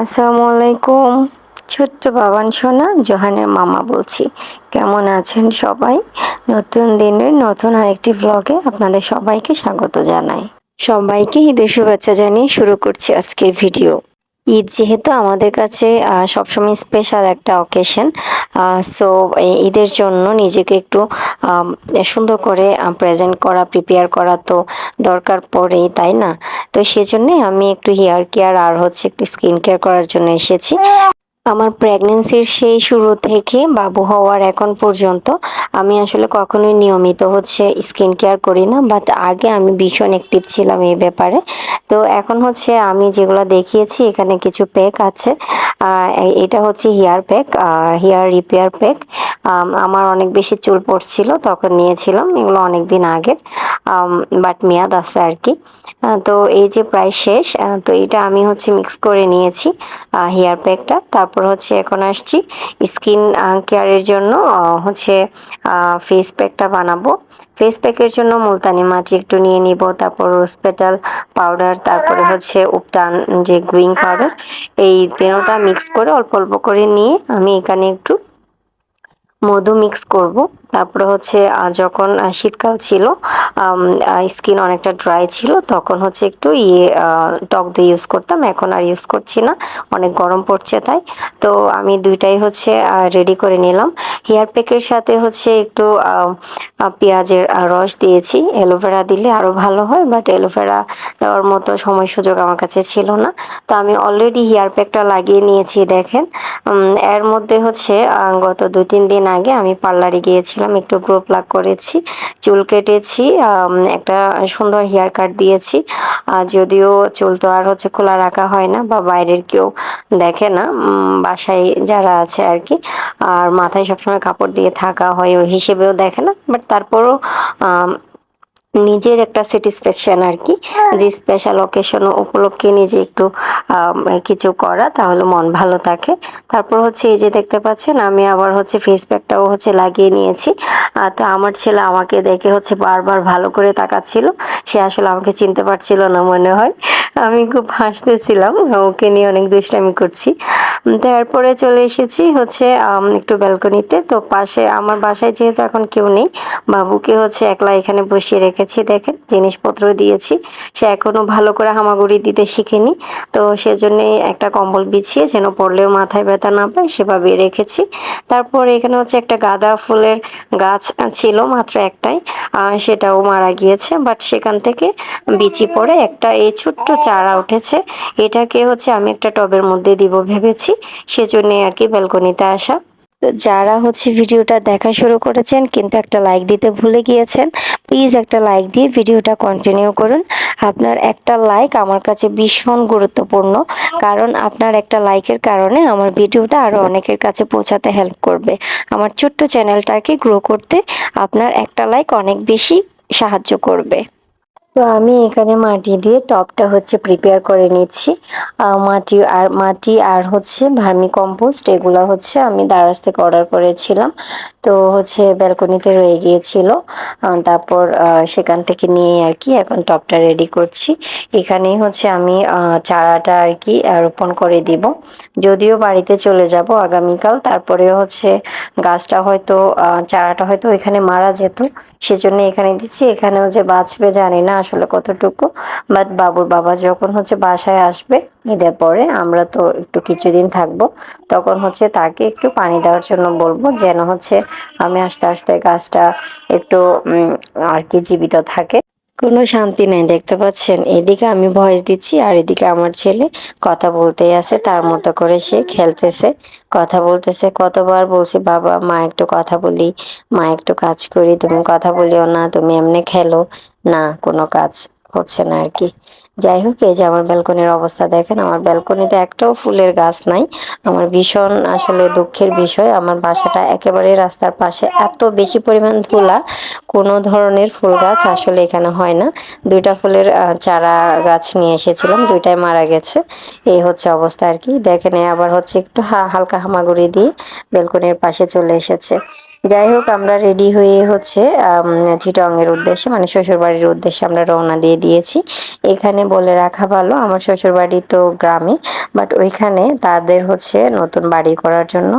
আসসালামু আলাইকুম ছোট্ট বাবান সোনা, জোহানের মামা বলছি। কেমন আছেন সবাই? নতুন দিনের নতুন আরেকটি ব্লগে আপনাদের সবাইকে স্বাগত জানাই। সবাইকে ঈদের শুভেচ্ছা জানিয়ে শুরু করছি আজকের ভিডিও ঈদ যেহেতু আমাদের কাছে সবসময় স্পেশাল একটা অকেশন সো ঈদের জন্য নিজেকে একটু সুন্দর করে প্রেজেন্ট করা প্রিপেয়ার করা তো দরকার পড়েই, তাই না? তো সেজন্যে আমি একটু হেয়ার কেয়ার আর হচ্ছে একটু স্কিন কেয়ার করার জন্য এসেছি। আমার প্রেগনেন্সির সেই শুরু থেকে বাবু হওয়ার এখন পর্যন্ত আমি আসলে কখনোই নিয়মিত হচ্ছে স্কিন কেয়ার করি না বাট আগে আমি ভীষণ অ্যাক্টিভ ছিলাম এই ব্যাপারে। তো এখন হচ্ছে আমি যেগুলো দেখিয়েছি, এখানে কিছু প্যাক আছে। এটা হচ্ছে hair pack hair repair pack আমার অনেক বেশি চুল পড়ছিল, তখন নিয়েছিলাম, এগুলো অনেক দিন আগের বাট মেয়াদ আছে আর কি। তো এই যে প্রায় শেষ তো এটা আমি হচ্ছে মিক্স করে নিয়েছি হেয়ার প্যাকটা তারপর হচ্ছে এখন আসছি স্কিন কেয়ারের জন্য হচ্ছে ফেস প্যাকটা বানাবো। ফেস প্যাকের জন্য মুলতানি মাটি একটু নিয়ে নিব, তারপর রোজ পেটাল পাউডার তারপরে হচ্ছে উপটান যে গ্রিন পাউডার এই তিনোটা মিক্স করে অল্প অল্প করে নিয়ে আমি এখানে একটু মধু মিক্স করব। তারপরে হচ্ছে যখন শীতকাল ছিল স্কিন অনেকটা ড্রাই ছিল, তখন হচ্ছে একটু ইয়ে টক দই ইউজ করতাম। এখন আর ইউজ করছি না, অনেক গরম পড়ছে তাই। তো আমি দুইটাই হচ্ছে রেডি করে নিলাম। হেয়ার প্যাকের সাথে হচ্ছে একটু পেঁয়াজের রস দিয়েছি। অ্যালোভেরা দিলে আরও ভালো হয় বাট অ্যালোভেরা দেওয়ার মতো সময় সুযোগ আমার কাছে ছিল না। তো আমি অলরেডি হেয়ার প্যাকটা লাগিয়ে নিয়েছি, দেখেন। এর মধ্যে হচ্ছে গত দু তিন দিন আগে আমি পার্লারে গিয়েছিলাম, একটু গ্রো প্লাক করেছি, চুল কেটেছি একটা সুন্দর হেয়ার কাট দিয়েছি। যদিও চুল তো আর হচ্ছে খোলা রাখা হয় না, বা বাইরের কেউ দেখে না বাসায় যারা আছে আর কি। আর মাথায় সবসময় কাপড় দিয়ে থাকা হয় ওই হিসেবেও দেখে না। বাট তারপরও নিজের একটা স্যাটিসফ্যাকশন আর কি যে স্পেশাল অকেশন উপলক্ষে নিজে একটু কিছু করা তাহলে মন ভালো থাকে। তারপর হচ্ছে এই যে দেখতে পাচ্ছেন আমি আবার হচ্ছে ফেস প্যাকটাও হচ্ছে লাগিয়ে নিয়েছি। তো আমার ছেলে আমাকে দেখে হচ্ছে বারবার ভালো করে তাকাচ্ছিল। সে আসলে আমাকে চিনতে পারছিল না মনে হয়। আমি খুব হাসতেছিলাম, ওকে নিয়ে অনেক দুষ্টামি করছি। তারপরে চলে এসেছি হচ্ছে একটু ব্যালকনিতে। তো পাশে, আমার বাসায় যেহেতু এখন কেউ নেই, বাবুকে হচ্ছে একলা এখানে বসিয়ে রেখেছি, দেখেন, জিনিসপত্র দিয়েছি। সে এখনও ভালো করে হামাগুড়ি দিতে শিখেনি। তো সেজন্য একটা কম্বল বিছিয়ে যেন পড়লেও মাথায় ব্যথা না পায় সেভাবে রেখেছি। তারপর এখানে হচ্ছে একটা গাঁদা ফুলের গাছ ছিল মাত্র একটাই সেটাও মারা গিয়েছে। বাট সেখান থেকে বিচি পড়ে একটা এই ছোট্ট চারা উঠেছে। এটাকে হচ্ছে আমি একটা টবের মধ্যে দিব ভেবেছি। সেজন্য আর কি ব্যালকনিতে আসা। যারা হচ্ছে ভিডিওটা দেখা শুরু করেছেন, কিন্তু একটা লাইক দিতে ভুলে গিয়েছেন প্লিজ একটা লাইক দিয়ে ভিডিওটা কন্টিনিউ করুন। আপনার একটা লাইক আমার কাছে ভীষণ গুরুত্বপূর্ণ, কারণ আপনার একটা লাইকের কারণে আমার ভিডিওটা আরও অনেকের কাছে পৌঁছাতে হেল্প করবে। আমার ছোট্ট চ্যানেলটাকে গ্রো করতে আপনার একটা লাইক অনেক বেশি সাহায্য করবে। তো আমি এখানে মাটি দিয়ে টবটা হচ্ছে প্রিপেয়ার করে নিচ্ছি। মাটি আর মাটি আর হচ্ছে ভার্মি কম্পোস্ট এগুলো হচ্ছে আমি দারাজ থেকে অর্ডার করেছিলাম। তো হচ্ছে ব্যালকনিতে রয়ে গিয়েছিল। তারপর সেখান থেকে নিয়ে আর কি এখন টবটা রেডি করছি। এখানেই হচ্ছে আমি চারাটা আর কি রোপণ করে দিব। যদিও বাড়িতে চলে যাব আগামীকাল, তারপরে হচ্ছে গাছটা হয়তো চারাটা হয়তো এখানে মারা যেত। সেজন্য এখানে দিচ্ছি। এখানেও যে বাঁচবে জানি না আসলে কতটুকু। বাট বাবুর বাবা যখন হচ্ছে বাসায় আসবে, ঈদের পরে আমরা তো একটু কিছুদিন থাকব, তখন হচ্ছে তাকে একটু পানি দেওয়ার জন্য বলব যেন হচ্ছে আমি আস্তে আস্তে গাছটা একটু আর কি জীবিত থাকে। কোনো শান্তি নাই, দেখতে পাচ্ছেন? এদিকে আমি ভয়েস দিচ্ছি আর এদিকে আমার ছেলে কথা বলতেই আছে, তার মতো করে সে খেলতেছে, কথা বলতেছে, কতবার বলছি, বাবা, মা, একটু কথা বলি, মা, একটু কাজ করি, তুমি কথা বলিও না, তুমি এমনি খেলো। না, কোনো কাজ হচ্ছে না আর কি। যাই হোক, এই যে আমার ব্যালকনির অবস্থা দেখেন, আমার ব্যালকনিতে একটাও ফুলের গাছ নাই। আমার ভীষণ আসলে দুঃখের বিষয়, আমার বাসাটা একেবারে রাস্তার পাশে এত বেশি পরিমাণ ধুলা, কোনো ধরনের ফুল গাছ আসলে এখানে হয় না। দুইটা ফুলের চারা গাছ নিয়ে এসেছিলাম, দুইটাই মারা গেছে। এই হচ্ছে অবস্থা আর কি। দেখেন আবার হচ্ছে একটু হা- হালকা হামাগুড়ি দিয়ে ব্যালকনির পাশে চলে এসেছে। যাই হোক আমরা রেডি হয়ে হচ্ছে চিটংয়ের উদ্দেশ্যে মানে শ্বশুরবাড়ির উদ্দেশ্যে আমরা রওনা দিয়ে দিয়েছি। এখানে বলে রাখা ভালো, আমার শ্বশুরবাড়ি তো গ্রামে বাট ওইখানে তাদের হচ্ছে নতুন বাড়ি করার জন্য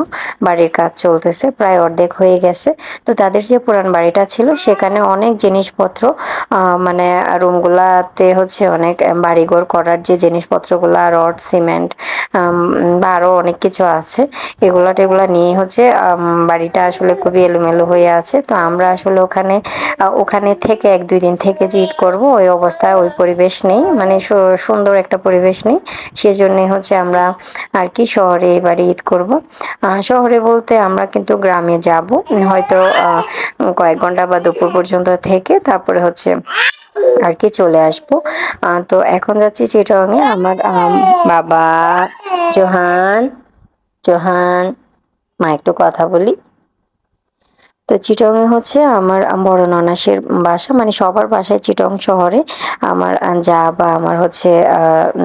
বাড়ির কাজ চলতেছে, প্রায় অর্ধেক হয়ে গেছে। তো তাদের যে পুরান বাড়িটা ছিল, সেখানে অনেক জিনিসপত্র মানে রুমগুলাতে হচ্ছে অনেক বাড়িঘর করার যে জিনিসপত্রগুলো, রড, সিমেন্ট বা আরও অনেক কিছু আছে এগুলা টেগুলা নিয়ে হচ্ছে বাড়িটা আসলে খুবই এলোমেলো হয়ে আছে। তো আমরা আসলে ওখানে ওখানে থেকে এক, দুই দিন থেকে যে ঈদ করব, ওই অবস্থায় ওই পরিবেশ নেই। মানে সুন্দর একটা পরিবেশ নেই। সেজন্যে হচ্ছে আমরা আর কি শহরে এবারে ঈদ করব। শহরে বলতে আমরা কিন্তু গ্রামে যাব। হয়তো কয়েক ঘণ্টা বা দুপুর পর্যন্ত থেকে তারপরে হচ্ছে আর কি চলে আসব। তো এখন যাচ্ছি চিটংয়ে আমার বাবা, জোহান জোহান, মা একটু কথা বলি। তো চিটংয়ে হচ্ছে আমার বড় ননাসের বাসা মানে সবার বাসায় চিটং শহরে। আমার যা বা আমার হচ্ছে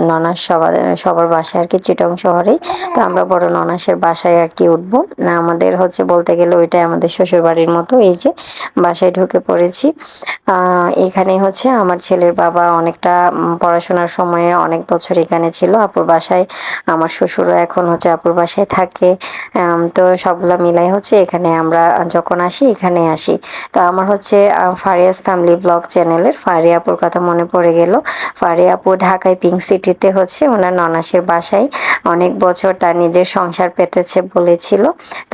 ননাস সবার সবার বাসায় আর কি চিটং শহরে তো আমরা বড় ননাসের বাসায় আর কি উঠবো। না, আমাদের হচ্ছে বলতে গেলে ওইটাই আমাদের শ্বশুর বাড়ির মতো, এই যে বাসায় ঢুকে পড়েছি। এখানে হচ্ছে আমার ছেলের বাবা অনেকটা পড়াশোনার সময়ে অনেক বছর এখানে ছিল। আপুর বাসায়, আমার শ্বশুরও এখন হচ্ছে আপুর বাসায় থাকে। তো সবগুলো মিলাই হচ্ছে এখানে আমরা যখন আসি, এখানে আসি। তো আমার হচ্ছে ফারিয়াস ফ্যামিলি ব্লগ চ্যানেলের ফারিয়াপুর কথা মনে পড়ে গেল। ফারিয়াপুর ঢাকায় পিঙ্ক সিটিতে হচ্ছে, ওনার ননাসের বাসায় অনেক বছর তার নিজের সংসার পেতেছে বলেছিল।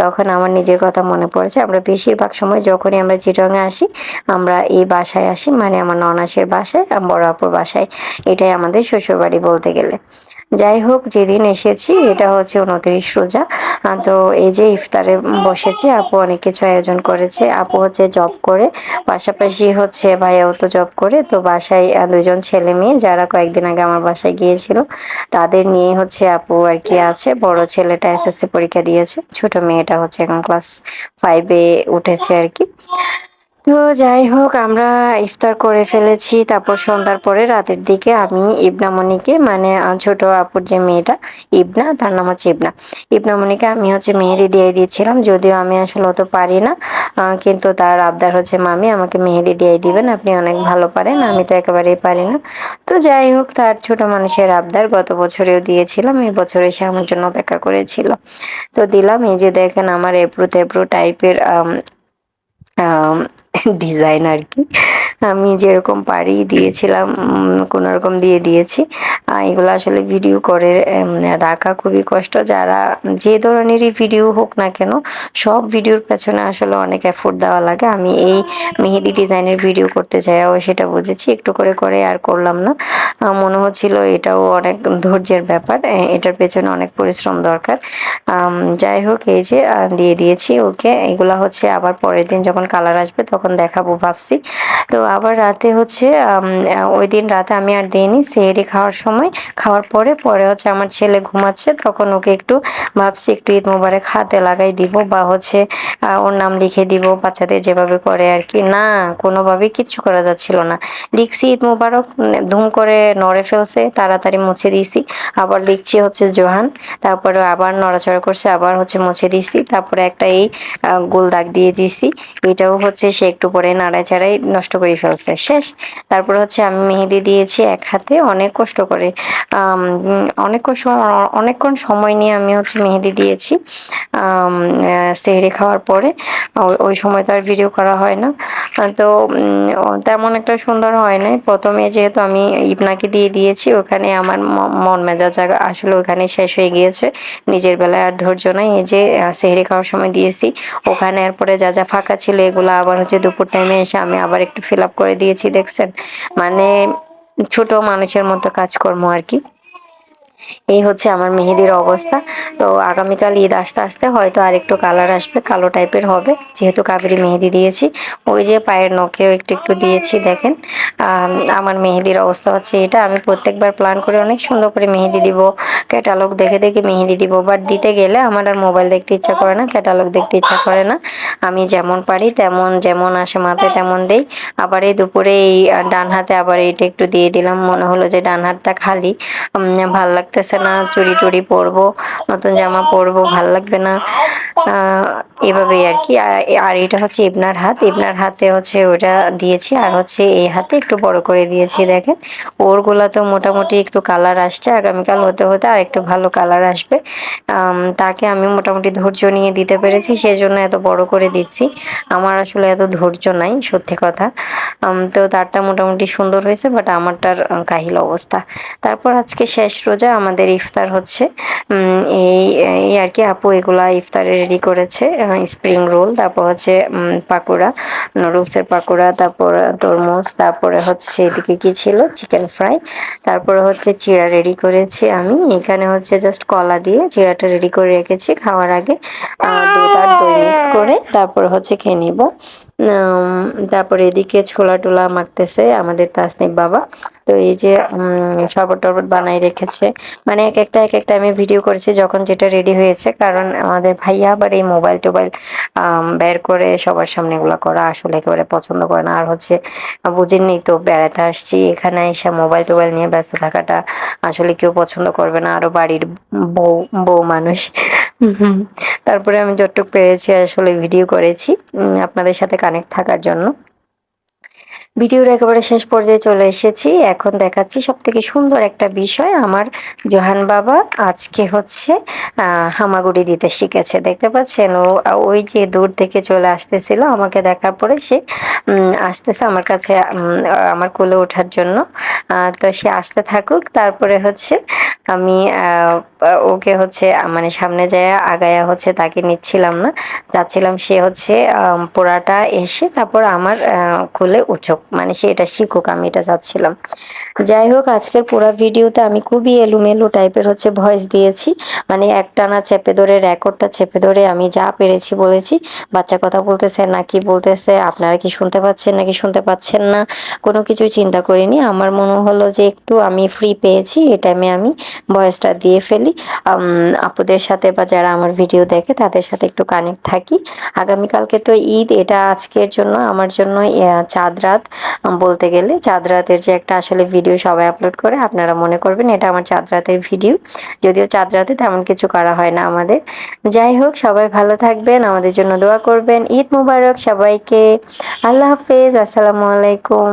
তখন আমার নিজের কথা মনে পড়েছে। আমরা বেশিরভাগ সময় যখনই আমরা চিটংয়ে আসি, আমরা এই বাসায় আসি মানে আমার ননাসের বাসায় বড় আপুর বাসায়। এটাই আমাদের শ্বশুরবাড়ি বলতে গেলে। যাই হোক যেদিন এসেছি, এটা হচ্ছে উনত্রিশ রোজা। তো এই যে ইফতারে বসেছি, আপু অনেক কিছু আয়োজন করেছে। আপু হচ্ছে জব করে, পাশাপাশি হচ্ছে ভাইয়াও তো জব করে। তো বাসায় দুজন ছেলে মেয়ে, যারা কয়েকদিন আগে আমার বাসায় গিয়েছিল, তাদের নিয়ে হচ্ছে আপু আর কি আছে। বড় ছেলেটা এসএসসি পরীক্ষা দিয়েছে, ছোট মেয়েটা হচ্ছে এখন ক্লাস ফাইভে উঠেছে আর কি। তো যাই হোক, আমরা ইফতার করে ফেলেছি। তারপর সন্ধ্যার পরে রাতের দিকে আমি ইবনামণিকে মানে ছোট আপুর যে মেয়েটা, ইবনা, তার নাম হচ্ছে ইবনা। ইবনামণিকে আমি হচ্ছে মেহেদি দিয়ে দিয়েছিলাম, যদিও আমি আসলে অত পারি না কিন্তু তার আবদার হচ্ছে, মামি, আমাকে মেহেদি দিয়ে দিবেন, আপনি অনেক ভালো পারেন, আমি তো একেবারেই পারি না। তো যাই হোক, তার ছোট মানুষের আবদার গত বছরেও দিয়েছিলাম, এই বছর এসে আমার জন্য অপেক্ষা করেছিল। তো দিলাম, এই যে দেখেন, আমার এপ্রু তেপ্রু টাইপের ডিজাইন আর কি। আমি যেরকম পারি দিয়েছিলাম কোনো রকম দিয়ে দিয়েছি। এগুলো আসলে ভিডিও করে রাখা খুবই কষ্ট। যারা যে ধরনেরই ভিডিও হোক না কেন, সব ভিডিওর পেছনে আসলে অনেক এফোর্ট দেওয়া লাগে। আমি এই মেহেদি ডিজাইনের ভিডিও করতে চাইও সেটা বুঝেছি। একটু করে করে আর করলাম না। মনে হচ্ছিল এটাও অনেক ধৈর্যের ব্যাপার। এটার পেছনে অনেক পরিশ্রম দরকার। যাই হোক, এই যে দিয়ে দিয়েছি ওকে এগুলা হচ্ছে আবার পরের দিন যখন কালার আসবে, তখন দেখাবো ভাবছি। তো আবার রাতে হচ্ছে ওই দিন রাতে আমি আর দিইনি, সেহেরি খাওয়ার সময়। খাওয়ার পরে পরে হচ্ছে আমার ছেলে ঘুমাচ্ছে, তখন ওকে একটু ভাবছি একটু ঈদ মোবারক হাতে লাগাই দিব বা হচ্ছে ওর নাম লিখে দিব, বাচ্চাদের যেভাবে করে আর কি। না কোনোভাবে কিচ্ছু করা যাচ্ছিল না। লিখছি ঈদ মোবারক, ধুম করে নড়ে ফেলছে, তাড়াতাড়ি মুছে দিয়েছি। আবার লিখছি হচ্ছে জোহান, তারপরে আবার নড়াচড়া করছে, আবার হচ্ছে মুছে দিয়েছি। তারপরে একটা এই গোল দাগ দিয়ে দিয়েছি। এটাও হচ্ছে সে একটু পরে নাড়ায় চাড়াই নষ্ট করে ফেলছে। শেষ। তারপর হচ্ছে আমি মেহেদি দিয়েছি এক হাতে। অনেক কষ্ট করে অনেক অনেকক্ষণ সময় নিয়ে আমি হচ্ছে মেহেদি দিয়েছি। সেহরি খাওয়ার পরে। ওই সময় তো আর ভিডিও করা হয় না। তো তেমন একটা সুন্দর হয় নাই। প্রথমে যেহেতু আমি ইবনাকে দিয়ে দিয়েছি, ওখানে আমার মন মেজাজ আসলে ওখানে শেষ হয়ে গিয়েছে। নিজের বেলায় আর ধৈর্য নাই। এই যে সেহরি খাওয়ার সময় দিয়েছি, ওখানে এরপরে যা যা ফাঁকা ছিল, এগুলো আবার হচ্ছে দুপুর টাইমে এসে আমি আবার একটু ফিল আপ করে দিয়েছি, দেখছেন? মানে ছোট মানুষের মতো কাজকর্ম আর কি। এই হচ্ছে আমার মেহেদির অবস্থা। তো আগামীকাল ঈদ আসতে আসতে হয়তো আর একটু কালার আসবে, কালো টাইপের হবে, যেহেতু কাবেরি মেহেদি দিয়েছি। ওই যে পায়ের নখেও একটু একটু দিয়েছি, দেখেন। আমার মেহেদির অবস্থা হচ্ছে এটা। আমি প্রত্যেকবার প্ল্যান করে অনেক সুন্দর করে মেহেদি দিব ক্যাটালগ দেখে দেখে মেহেদি দিব বাট দিতে গেলে আমার আর মোবাইল দেখতে ইচ্ছা করে না ক্যাটালগ দেখতে ইচ্ছা করে না। আমি যেমন পারি, তেমন, যেমন আসে মাথায় তেমন দেই। আবার এই দুপুরে এই ডান হাতে আবার এটা একটু দিয়ে দিলাম। মনে হলো যে ডান হাতটা খালি। ভালো লাগতেছে না চুরি টুরি পরবো, নতুন জামা পরবো, ভালো লাগবে না। এভাবেই আর কি। আর এটা হচ্ছে ইবনার হাত। ইবনার হাতে হচ্ছে ওটা দিয়েছি। আর হচ্ছে এই হাতে একটু বড় করে দিয়েছি, দেখেন। ওরগুলা তো মোটামুটি একটু কালার আসছে। আগামীকাল হতে হতে আর একটু ভালো কালার আসবে। তাকে আমি মোটামুটি ধৈর্য নিয়ে দিতে পেরেছি। সেজন্য এত বড় করে দিচ্ছি। আমার আসলে এত ধৈর্য নাই, সত্যি কথা। তো তারটা মোটামুটি সুন্দর হয়েছে বাট আমারটার কাহিল অবস্থা। তারপর আজকে শেষ রোজা, আমাদের ইফতার হচ্ছে। এই এই আর কি আপু এগুলা ইফতারে রেডি করেছে স্প্রিং রোল তারপর হচ্ছে পাকোড়া নুডলসের পাকোড়া, তারপর তরমুজ, তারপরে হচ্ছে এদিকে কি ছিল? চিকেন ফ্রাই তারপরে হচ্ছে চিড়া রেডি করেছি আমি। এখানে হচ্ছে জাস্ট কলা দিয়ে চিড়াটা রেডি করে রেখেছি খাওয়ার আগে। দুধ আর দই মিক্স করে, তারপর হচ্ছে খেয়ে নিব। তারপরে এদিকে ছোলা টোলা মাখতেছে আমাদের তাসনিক বাবা। তো এই যে শরবত টরবত বানাই রেখেছে। মানে এক একটা এক একটা আমি ভিডিও করেছি যখন যেটা রেডি হয়েছে, কারণ আমাদের ভাইয়া আবার এই মোবাইল টোবাইল বের করে সবার সামনে এগুলো করা আসলে একেবারে পছন্দ করে না। আর হচ্ছে বুঝেননি তো, বেড়াতে আসছি, এখানে এসে মোবাইল টোবাইল নিয়ে ব্যস্ত থাকাটা আসলে কেউ পছন্দ করবে না। আরও বাড়ির বউ বউ মানুষ। তারপরে আমি যতটুকু পেরেছি আসলে ভিডিও করেছি আপনাদের সাথে কানেক্ট থাকার জন্য। ভিডিওর একেবারে শেষ পর্যায়ে চলে এসেছি। এখন দেখাচ্ছি সব থেকে সুন্দর একটা বিষয়। আমার জোহান বাবা আজকে হচ্ছে হামাগুড়ি দিতে শিখেছে। দেখতে পাচ্ছেন? ও ওই যে দূর থেকে চলে আসতেছিল, আমাকে দেখার পরে সে আসতেছে আমার কাছে আমার কোলে ওঠার জন্য। তো সে আসতে থাকুক। তারপরে হচ্ছে আমি ওকে হচ্ছে মানে সামনে যায় আগায়া হচ্ছে তাকে নিচ্ছিলাম না। যাচ্ছিলাম সে হচ্ছে পোড়াটা এসে তারপর আমার খুলে উঠুক। মানে সে এটা শিখুক, আমি এটা চাচ্ছিলাম। যাই হোক, আজকের পুরো ভিডিওতে আমি খুবই এলোমেলো টাইপের হচ্ছে ভয়েস দিয়েছি। মানে একটানা চেপে ধরে, রেকর্ডটা চেপে ধরে আমি যা পেরেছি বলেছি। বাচ্চা কথা বলতেছে, না কি বলতেছে, আপনারা কি শুনতে পাচ্ছেন নাকি শুনতে পাচ্ছেন না? কোনো কিছুই চিন্তা করিনি। আমার মনে হলো যে একটু আমি ফ্রি পেয়েছি, এই টাইমে আমি ভয়েসটা দিয়ে ফেলি। আপুদের সাথে বা যারা আমার ভিডিও দেখে তাদের সাথে একটু কানেক্ট থাকি। আগামীকালকে তো ঈদ, এটা আজকের জন্য। আমার জন্য চাঁদ রাত। বলতে গেলে চাঁদ রাতের যে একটা আসলে ভিডিও সবাই আপলোড করে, আপনারা মনে করবেন এটা আমার চাঁদ রাতের ভিডিও যদিও চাঁদ রাতে তেমন কিছু করা হয় না আমাদের। যাই হোক, সবাই ভালো থাকবেন, আমাদের জন্য দোয়া করবেন। ঈদ মুবারক সবাইকে। আল্লাহ হাফেজ, আসসালামু আলাইকুম।